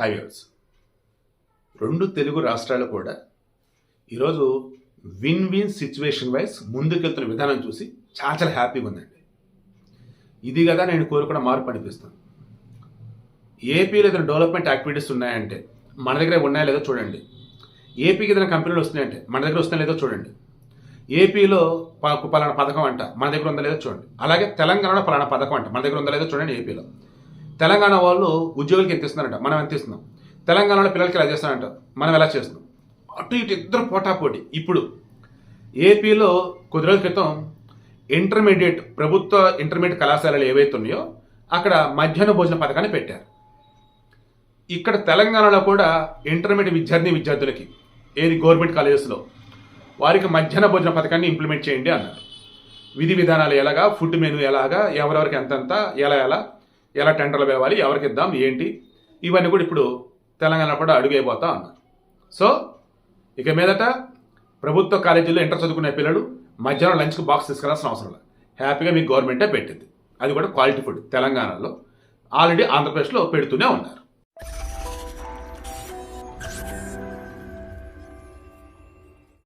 Highways రెండు తెలుగు రాష్ట్రాలు కూడా ఈరోజు విన్ విన్ సిచ్యువేషన్ వైజ్ ముందుకెళ్తున్న విధానం చూసి చాలా చాలా హ్యాపీగా ఉందండి. ఇది కదా నేను కోరుకున్న మార్పు అనిపిస్తుంది. ఏపీలో ఏదైనా డెవలప్మెంట్ యాక్టివిటీస్ ఉన్నాయంటే మన దగ్గర ఉన్నాయో లేదో చూడండి. ఏపీకి ఏదైనా కంపెనీలు వస్తున్నాయంటే మన దగ్గర వస్తున్నాయో లేదో చూడండి. ఏపీలో ప- పలానా పథకం అంట మన దగ్గర ఉందా లేదో చూడండి. అలాగే తెలంగాణలో పలానా పథకం అంట మన దగ్గర ఉందా లేదో చూడండి ఏపీలో. తెలంగాణ వాళ్ళు ఉద్యోగులకి ఎంత ఇస్తున్నారంట? మనం ఎంత ఇస్తున్నాం? తెలంగాణలో పిల్లలకి ఎలా చేస్తున్నారంట? మనం ఎలా చేస్తున్నాం? అటు ఇటు ఇద్దరు పోటాపోటీ. ఇప్పుడు ఏపీలో కొద్ది రోజుల క్రితం ఇంటర్మీడియట్ ప్రభుత్వ ఇంటర్మీడియట్ కళాశాలలు ఏవైతే ఉన్నాయో అక్కడ మధ్యాహ్న భోజన పథకాన్ని పెట్టారు. ఇక్కడ తెలంగాణలో కూడా ఇంటర్మీడియట్ విద్యార్థి విద్యార్థులకి ఏది గవర్నమెంట్ కాలేజెస్లో వారికి మధ్యాహ్న భోజన పథకాన్ని ఇంప్లిమెంట్ చేయండి అన్నారు. విధి విధానాలు ఎలాగా ఫుడ్ మెనూ ఎలాగా ఎవరెవరికి ఎంతెంత ఎలా ఎలా ఎలా టెండర్లు వేవాలి ఎవరికి ఇద్దాం ఏంటి? ఇవన్నీ కూడా ఇప్పుడు తెలంగాణ కూడా అడుగైపోతా ఉన్నారు. సో ఇక మీదట ప్రభుత్వ కాలేజీలో ఇంటర్ చదువుకునే పిల్లలు మధ్యాహ్నం లంచ్కి బాక్స్ తీసుకెళ్ళాల్సిన అవసరం లేదు. హ్యాపీగా మీకు గవర్నమెంటే పెట్టింది. అది కూడా క్వాలిటీ ఫుడ్ తెలంగాణలో. ఆల్రెడీ ఆంధ్రప్రదేశ్లో పెడుతూనే ఉన్నారు.